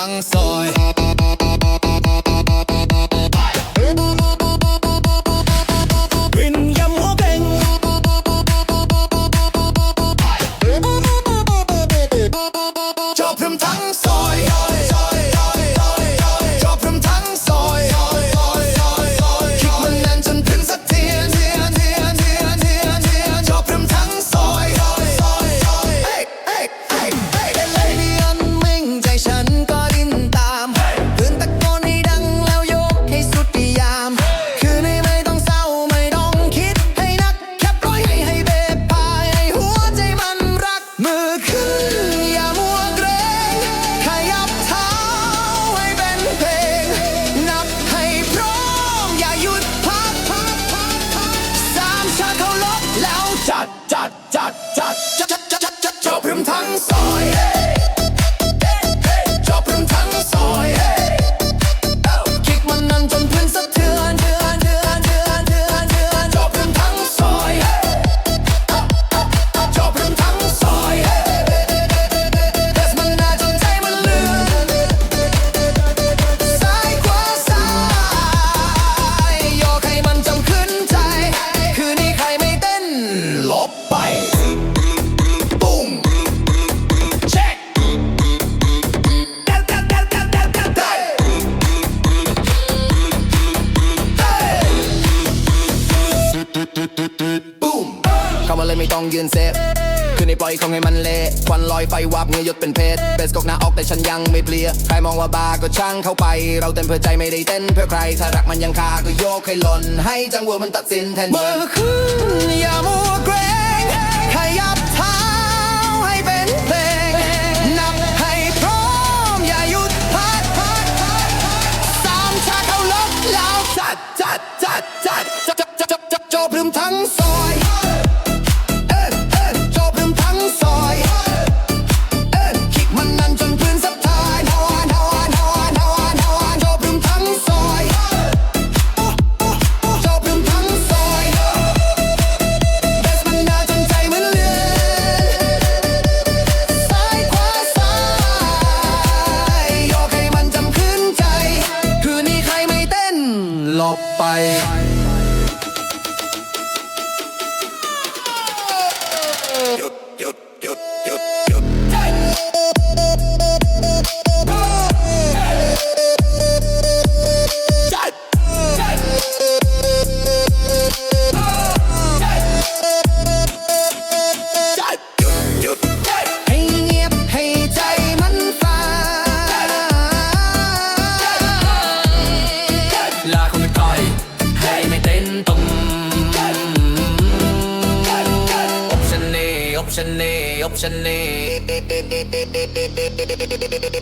sáng soi มือขึ้นอย่ามัวเกรงขยัเท้าให้เป็นเพลง นับให้พร้อมอย่าหยุดพักพักพักพักสามชาเขาล็แล้วจัดจัดจัดจัดจัดจัดจัดจัดจบพรึทั้งซอย ต้องยืนเซฟคือในปล่อยของให้มันเละควันลอยไฟวับเงยยศเป็นเพชรเบสกอกหน้าออกแต่ฉันยังไม่เปลี่ยใครมองว่าบาก็ช่างเข้าไป เราเต้นเพื่อใจไม่ได้เต้นเพื่อใคร ถ้ารักมันยังคาก็โยกให้หล่น ให้จังหวะมันตัดสินแทนเมื่อคืนอย่ามัวเกรงขยับเท้าให้เป็นเพลงนับให้พร้อมอย่าหยุดพักสามชาเข้าล็อกแล้วจัดจัดจัดจัดจัดจัดจัดจับลืมทั้งส 拜。Option A option A